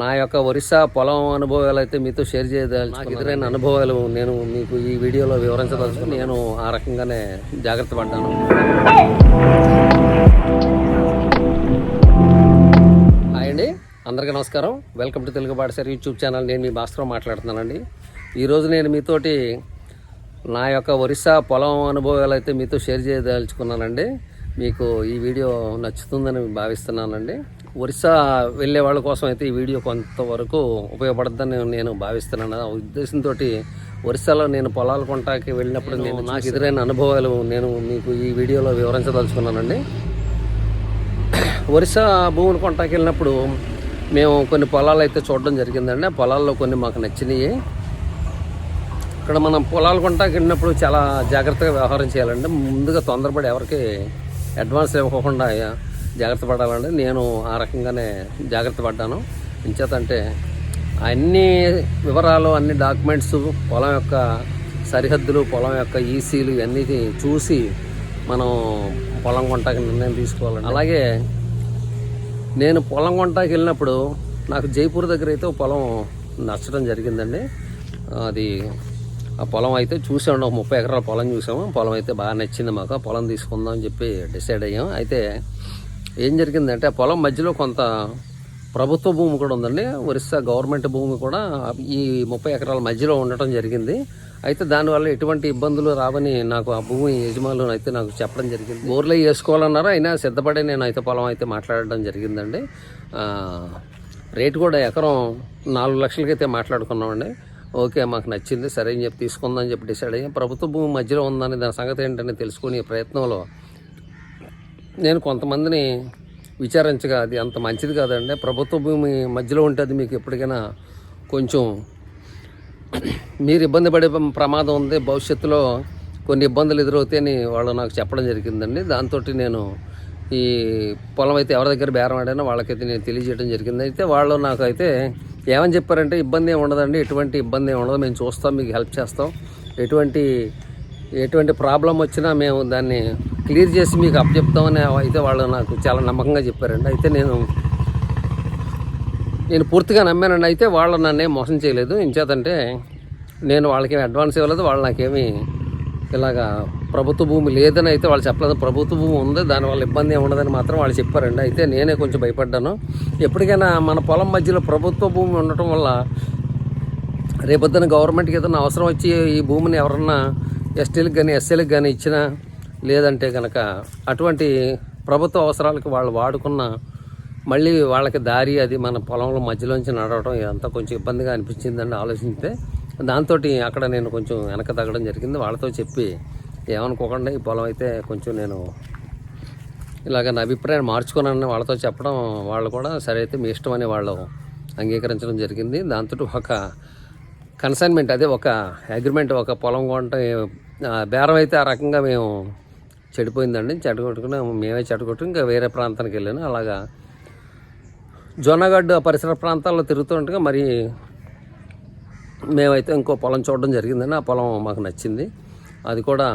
నా యొక్క ఒరిస్సా పొలం అనుభవాలు అయితే మీతో షేర్ చేయదలుచుకున్నాను. నాకు ఎదురైన అనుభవాలు నేను మీకు ఈ వీడియోలో వివరించదలుచుకుని నేను ఆ రకంగానే జాగ్రత్త పడ్డాను. హాయ్ అండి. అందరికీ నమస్కారం. వెల్కమ్ టు తెలుగు పాఠశాల యూట్యూబ్ ఛానల్ నేను మీ భాస్కర్ మాట్లాడుతున్నానండి. ఈరోజు నేను మీతోటి నా యొక్క ఒరిస్సా పొలం అనుభవాలు అయితే మీతో షేర్ చేయదలుచుకున్నానండి. మీకు ఈ వీడియో నచ్చుతుందని భావిస్తున్నానండి. ఒరిస్సా వెళ్ళే వాళ్ళ కోసం అయితే ఈ వీడియో కొంతవరకు ఉపయోగపడుతుందని నేను భావిస్తున్నాను. ఆ ఉద్దేశంతో ఒరిస్సాలో నేను పొలాల కొంటాకి వెళ్ళినప్పుడు నేను నాకు ఎదురైన అనుభవాలు నేను మీకు ఈ వీడియోలో వివరించదలుచుకున్నానండి. ఒరిస్సా భూములు కొంటాకి వెళ్ళినప్పుడు మేము కొన్ని పొలాలు అయితే చూడడం జరిగిందండి. ఆ పొలాల్లో కొన్ని మాకు నచ్చినాయి ఇక్కడ మనం పొలాలు కొంటాకి వెళ్ళినప్పుడు చాలా జాగ్రత్తగా వ్యవహారం చేయాలండి. ముందుగా తొందరపడి ఎవరికి అడ్వాన్స్ ఇవ్వకుండా జాగ్రత్త పడాలండి. నేను ఆ రకంగానే జాగ్రత్త పడ్డాను. ఇంచేతంటే అన్ని వివరాలు అన్ని డాక్యుమెంట్స్ పొలం యొక్క సరిహద్దులు పొలం యొక్క ఈసీలు ఇవన్నీ చూసి మనం పొలం కొంటాకి నిర్ణయం తీసుకోవాలండి. అలాగే నేను పొలం కొంటాకి వెళ్ళినప్పుడు నాకు జైపూర్ దగ్గర అయితే పొలం నచ్చడం జరిగిందండి. అది ఆ పొలం అయితే చూసాము ఒక ముప్పై ఎకరాల పొలం చూసాము పొలం అయితే బాగా నచ్చింది మాకు. ఆ పొలం తీసుకుందాం అని చెప్పి డిసైడ్ అయ్యాం. అయితే ఏం జరిగిందంటే ఆ పొలం మధ్యలో కొంత ప్రభుత్వ భూమి కూడా ఉందండి. ఒరిస్సా గవర్నమెంట్ భూమి కూడా ఈ ముప్పై ఎకరాల మధ్యలో ఉండటం జరిగింది. అయితే దానివల్ల ఎటువంటి ఇబ్బందులు రావని నాకు ఆ భూమి యజమానులు అయితే నాకు చెప్పడం జరిగింది. బోర్లే వేసుకోవాలన్నారు? అయినా సిద్ధపడి నేను అయితే పొలం అయితే మాట్లాడడం జరిగిందండి. రేటు కూడా ఎకరం నాలుగు లక్షలకైతే మాట్లాడుకున్నామండి. ఓకే మాకు నచ్చింది సరే అని చెప్పి తీసుకుందాం చెప్పి డిసైడ్ అయ్యాం. ప్రభుత్వ భూమి మధ్యలో ఉందని దాని సంగతి ఏంటని తెలుసుకునే ప్రయత్నంలో నేను కొంతమందిని విచారించగా అది అంత మంచిది కాదండి. ప్రభుత్వ భూమి మధ్యలో ఉంటే అది మీకు ఎప్పటికైనా కొంచెం మీరు ఇబ్బంది పడే ప్రమాదం ఉంది. భవిష్యత్తులో కొన్ని ఇబ్బందులు ఎదురవుతాయని వాళ్ళు నాకు చెప్పడం జరిగిందండి. దాంతో నేను ఈ పొలం అయితే ఎవరి దగ్గర బేరం ఆడానో వాళ్ళకైతే నేను తెలియజేయడం జరిగింది. అయితే వాళ్ళు నాకు అయితే ఏమని చెప్పారంటే ఇబ్బంది ఏమి ఉండదండి. ఎటువంటి ఇబ్బంది ఏమి ఉండదు. మేము చూస్తాం మీకు హెల్ప్ చేస్తాం. ఎటువంటి ఎటువంటి ప్రాబ్లం వచ్చినా మేము దాన్ని క్లియర్ చేసి మీకు అప్పచెప్తామని అయితే వాళ్ళు నాకు చాలా నమ్మకంగా చెప్పారండి. అయితే నేను నేను పూర్తిగా నమ్మానండి. అయితే వాళ్ళు నన్ను మోసం చేయలేదు. ఇంచేతంటే నేను వాళ్ళకి అడ్వాన్స్ ఇవ్వలేదు. వాళ్ళు నాకేమి ఇలాగా ప్రభుత్వ భూమి లేదని అయితే వాళ్ళు చెప్పలేదు. ప్రభుత్వ భూమి ఉంది. దానివల్ల ఇబ్బంది ఏమి ఉండదని మాత్రం వాళ్ళు చెప్పారండి. అయితే నేనే కొంచెం భయపడ్డాను. ఎప్పటికైనా మన పొలం మధ్యలో ప్రభుత్వ భూమి ఉండటం వల్ల రేపొద్దున గవర్నమెంట్కి ఏదైనా అవసరం వచ్చి ఈ భూమిని ఎవరన్నా ఎస్టీలకు కానీ ఎస్సీలకు కానీ ఇచ్చినా లేదంటే కనుక అటువంటి ప్రభుత్వ అవసరాలకు వాళ్ళు వాడుకున్న మళ్ళీ వాళ్ళకి దారి అది మన పొలంలో మధ్యలోంచి నడవడం ఇదంతా కొంచెం ఇబ్బందిగా అనిపించిందండి ఆలోచిస్తే. దాంతో అక్కడ నేను కొంచెం వెనక తగ్గడం జరిగింది. వాళ్ళతో చెప్పి ఏమనుకోకుండా ఈ పొలం అయితే కొంచెం నేను ఇలాగ నా అభిప్రాయం మార్చుకున్నానని వాళ్ళతో చెప్పడం వాళ్ళు కూడా సరే అయితే మీ ఇష్టం అని వాళ్ళు అంగీకరించడం జరిగింది. దాంతో ఒక కన్సైన్మెంట్ అదే ఒక అగ్రిమెంట్ ఒక పొలం కొంటే బేరం అయితే ఆ రకంగా మేము చెడిపోయిందండి. చెడగొట్టుకుని మేమే చెడగొట్టు ఇంకా వేరే ప్రాంతానికి వెళ్ళాను. అలాగా జొన్నగడ్డ పరిసర ప్రాంతాల్లో తిరుగుతుంటగా మరి మేమైతే ఇంకో పొలం చూడడం జరిగిందండి. ఆ పొలం మాకు నచ్చింది. అది కూడా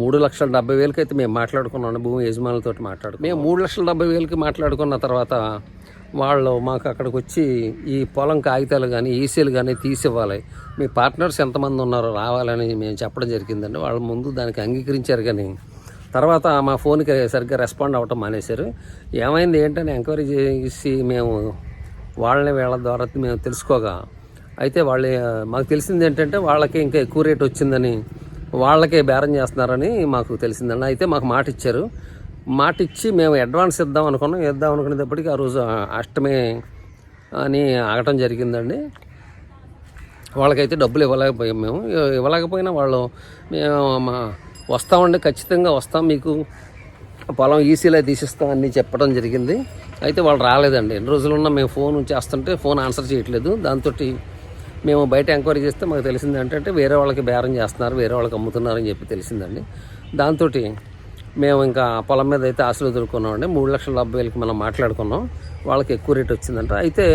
మూడు లక్షల డెబ్బై వేలకి అయితే మేము మాట్లాడుకున్నాం భూమి యజమానులతో మాట్లాడు మేము మూడు లక్షల డెబ్బై వేలకి మాట్లాడుకున్న తర్వాత వాళ్ళు మాకు అక్కడికి వచ్చి ఈ పొలం కాగితాలు కానీ ఈసీలు కానీ తీసివ్వాలి. మీ పార్ట్నర్స్ ఎంతమంది ఉన్నారో రావాలని మేము చెప్పడం జరిగిందండి. వాళ్ళ ముందు దానికి అంగీకరించారు కానీ తర్వాత మా ఫోన్కి సరిగ్గా రెస్పాండ్ అవ్వటం మానేశారు. ఏమైంది ఏంటని ఎంక్వైరీ చేసి మేము వాళ్ళని వీళ్ళ ద్వారా మేము తెలుసుకోగా. అయితే వాళ్ళు మాకు తెలిసింది ఏంటంటే వాళ్ళకి ఇంకా ఎక్కువ రేట్ వచ్చిందని వాళ్ళకే బేరం చేస్తున్నారని మాకు తెలిసిందండి. అయితే మాకు మాట ఇచ్చారు. మాట ఇచ్చి మేము అడ్వాన్స్ ఇద్దాం అనుకున్నాం. ఇద్దాం అనుకునేటప్పటికి ఆ రోజు అష్టమి అని ఆగటం జరిగిందండి. వాళ్ళకైతే డబ్బులు ఇవ్వలేకపోయాం మేము. ఇవ్వలేకపోయినా వాళ్ళు మేము మా వస్తామండి ఖచ్చితంగా వస్తాం. మీకు పొలం ఈసీలో తీసిస్తాం అని చెప్పడం జరిగింది. అయితే వాళ్ళు రాలేదండి. ఎన్ని రోజులున్నా మేము ఫోన్ చేస్తుంటే ఫోన్ ఆన్సర్ చేయట్లేదు. దాంతో మేము బయట ఎంక్వైరీ చేస్తే మాకు తెలిసింది ఏంటంటే వేరే వాళ్ళకి బేరం చేస్తున్నారు వేరే వాళ్ళకి అమ్ముతున్నారని చెప్పి తెలిసిందండి. దాంతో మేము ఇంకా పొలం మీద అయితే ఆశలు దొరుకున్నామండి మూడు లక్షల డెబ్బై వేలకి మనం మాట్లాడుకున్నాం. వాళ్ళకి ఎక్కువ రేట్ వచ్చిందంట. అయితే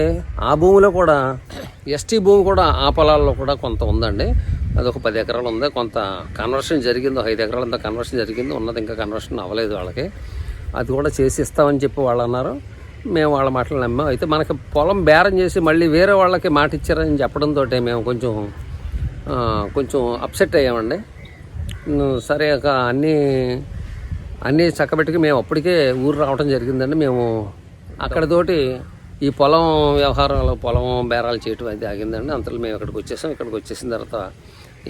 ఆ భూమిలో కూడా ఎస్టీ భూమి కూడా ఆ పొలాల్లో కూడా కొంత ఉందండి. అది ఒక పది ఎకరాలు ఉంది. కొంత కన్వర్షన్ జరిగింది ఒక ఐదు ఎకరాలంతా కన్వర్షన్ జరిగింది ఉన్నది ఇంకా కన్వర్షన్ అవ్వలేదు వాళ్ళకి. అది కూడా చేసి ఇస్తామని చెప్పి వాళ్ళు అన్నారు. మేము వాళ్ళ మాటలు నమ్మాం. అయితే మనకి పొలం బేరం చేసి మళ్ళీ వేరే వాళ్ళకి మాట ఇచ్చారని చెప్పడంతో మేము కొంచెం కొంచెం అప్సెట్ అయ్యామండి. సరే ఒక అన్నీ అన్నీ చక్కబెట్టుకు మేము అప్పటికే ఊరు రావడం జరిగిందండి. మేము అక్కడితోటి ఈ పొలం వ్యవహారాలు పొలం బేరాలు చేయటం అది ఆగిందండి. అంతలో మేము ఇక్కడికి వచ్చేసాం. ఇక్కడికి వచ్చేసిన తర్వాత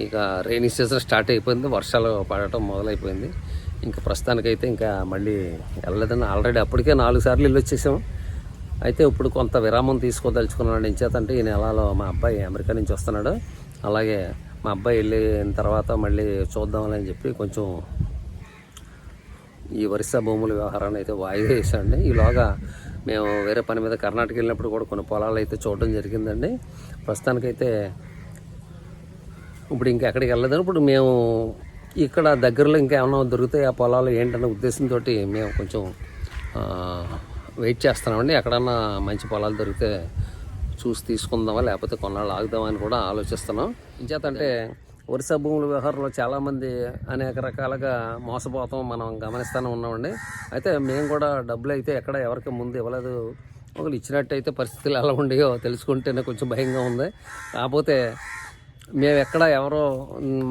ఇక రైనీ సీజన్ స్టార్ట్ అయిపోయింది. వర్షాలు పడటం మొదలైపోయింది. ఇంకా ప్రస్తుతానికైతే ఇంకా మళ్ళీ వెళ్ళలేదని ఆల్రెడీ అప్పటికే నాలుగు సార్లు వెళ్ళి వచ్చేసాం అయితే ఇప్పుడు కొంత విరామం తీసుకోదలుచుకున్నాడు ఎంచేతంటే ఈ నెలలో మా అబ్బాయి అమెరికా నుంచి వస్తున్నాడు. అలాగే మా అబ్బాయి వెళ్ళిన తర్వాత మళ్ళీ చూద్దామని చెప్పి కొంచెం ఈ వరిస భూముల వ్యవహారాన్ని అయితే వాయిదా వేసాండి ఈలోగా మేము వేరే పని మీద కర్ణాటక వెళ్ళినప్పుడు కూడా కొన్ని పొలాలు అయితే చూడడం జరిగిందండి. ప్రస్తుతానికైతే ఇప్పుడు ఇంకా ఎక్కడికి వెళ్ళలేదు ఇప్పుడు మేము ఇక్కడ దగ్గరలో ఇంకా ఏమైనా దొరుకుతాయి ఆ పొలాలు ఏంటనే ఉద్దేశంతో మేము కొంచెం వెయిట్ చేస్తున్నామండి. ఎక్కడన్నా మంచి పొలాలు దొరికితే చూసి తీసుకుందామా లేకపోతే కొన్నాళ్ళు ఆగుదామని అని కూడా ఆలోచిస్తున్నాం. ఇంచేతంటే వరుస భూముల వ్యవహారంలో చాలామంది అనేక రకాలుగా మోసపోతాం మనం గమనిస్తూనే ఉన్నామండి. అయితే మేము కూడా డబ్బులు అయితే ఎక్కడ ఎవరికి ముందు ఇవ్వలేదు. ఒకరు ఇచ్చినట్టయితే పరిస్థితులు ఎలా ఉండేయో తెలుసుకుంటేనే కొంచెం భయంగా ఉంది. కాకపోతే మేము ఎక్కడ ఎవరో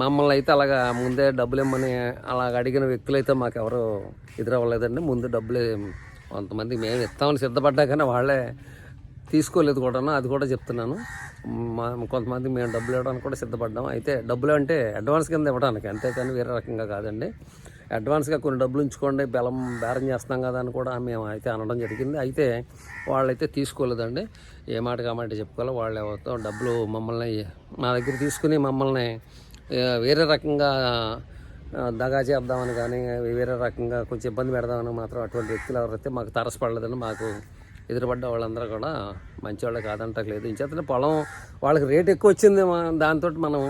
మమ్మల్ని అయితే అలాగా ముందే డబ్బులు ఇమ్మని అలాగ అడిగిన వ్యక్తులు అయితే మాకు ఎవరు ఎదురవ్వలేదండి. ముందు డబ్బులు కొంతమంది మేము ఇస్తామని సిద్ధపడ్డా కానీ వాళ్ళే తీసుకోలేదు కూడా అది కూడా చెప్తున్నాను. మా కొంతమంది మేము డబ్బులు ఇవ్వడానికి కూడా సిద్ధపడ్డాం. అయితే డబ్బులు అంటే అడ్వాన్స్ కింద ఇవ్వడానికి అంతేకాని వేరే రకంగా కాదండి. అడ్వాన్స్గా కొన్ని డబ్బులు ఉంచుకోండి బెలం బేరం చేస్తాం కదా అని కూడా మేము అయితే అనడం జరిగింది. అయితే వాళ్ళైతే తీసుకోలేదండి. ఏ మాట మాట చెప్పుకోవాలి వాళ్ళు ఎవరితో డబ్బులు మమ్మల్ని మా దగ్గర తీసుకుని మమ్మల్ని వేరే రకంగా దగా చేద్దామని కానీ వేరే రకంగా కొంచెం ఇబ్బంది పెడదామని మాత్రం అటువంటి వ్యక్తులు ఎవరైతే మాకు తరసపడలేదని మాకు ఎదురుపడ్డ వాళ్ళందరూ కూడా మంచి వాళ్ళు కాదంటలేదు. ఇంచేతనే పొలం వాళ్ళకి రేట్ ఎక్కువ వచ్చింది దాంతో మనం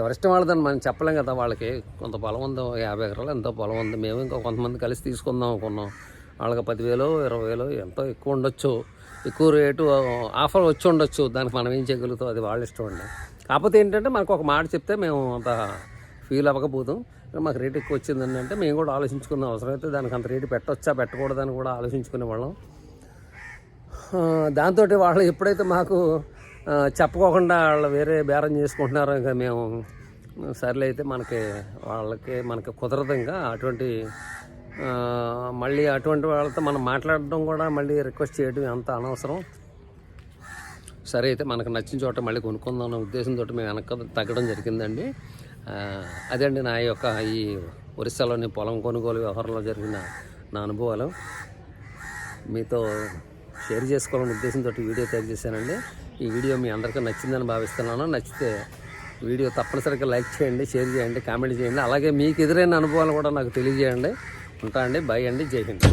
ఎవరిష్టం వాళ్ళదని మనం చెప్పలేం కదా. వాళ్ళకి కొంత పొలం ఉందో యాభై ఎకరాలు ఎంతో పొలం ఉంది. మేము ఇంకా కొంతమంది కలిసి తీసుకుందాం అనుకున్నాం. వాళ్ళకి పదివేలు ఇరవై వేలు ఎంతో ఎక్కువ ఉండొచ్చు. ఎక్కువ రేటు ఆఫర్ వచ్చి ఉండొచ్చు. దానికి మనం ఏం చేయగలుగుతాం? అది వాళ్ళ ఇష్టం అండి. కాకపోతే ఏంటంటే మనకు ఒక మాట చెప్తే మేము అంత ఫీల్ అవ్వకపోతాం మాకు రేట్ ఎక్కువ వచ్చిందండి అంటే మేము కూడా ఆలోచించుకున్న అవసరం అయితే దానికి అంత రేటు పెట్టొచ్చా పెట్టకూడదని కూడా ఆలోచించుకునే వాళ్ళం. దాంతో వాళ్ళు ఎప్పుడైతే మాకు చెప్పుకోకుండా వాళ్ళు వేరే బేరం చేసుకుంటున్నారు ఇంకా మేము. సర్లే అయితే మనకి వాళ్ళకి మనకి కుదరదు ఇంకా. అటువంటి మళ్ళీ అటువంటి వాళ్ళతో మనం మాట్లాడడం కూడా మళ్ళీ రిక్వెస్ట్ చేయడం అంత అనవసరం. సరే అయితే మనకు నచ్చిన చోట మళ్ళీ కొనుక్కుందాం అన్న ఉద్దేశంతో మేము వెనక తగ్గడం జరిగిందండి. అదే అదండి నా యొక్క ఈ ఒరిస్సాలోని పొలం కొనుగోలు వ్యవహారంలో జరిగిన నా అనుభవాలు. మీతో షేర్ చేసుకోవాలనే ఉద్దేశంతో వీడియో తయారు చేశానండి. ఈ వీడియో మీ అందరికీ నచ్చిందని భావిస్తున్నాను. నచ్చితే వీడియో తప్పనిసరిగా లైక్ చేయండి షేర్ చేయండి కామెంట్ చేయండి. అలాగే మీకు ఎదురైన అనుభవాలు కూడా నాకు తెలియజేయండి. ఉంటా అండి బై అండి జై హింద్.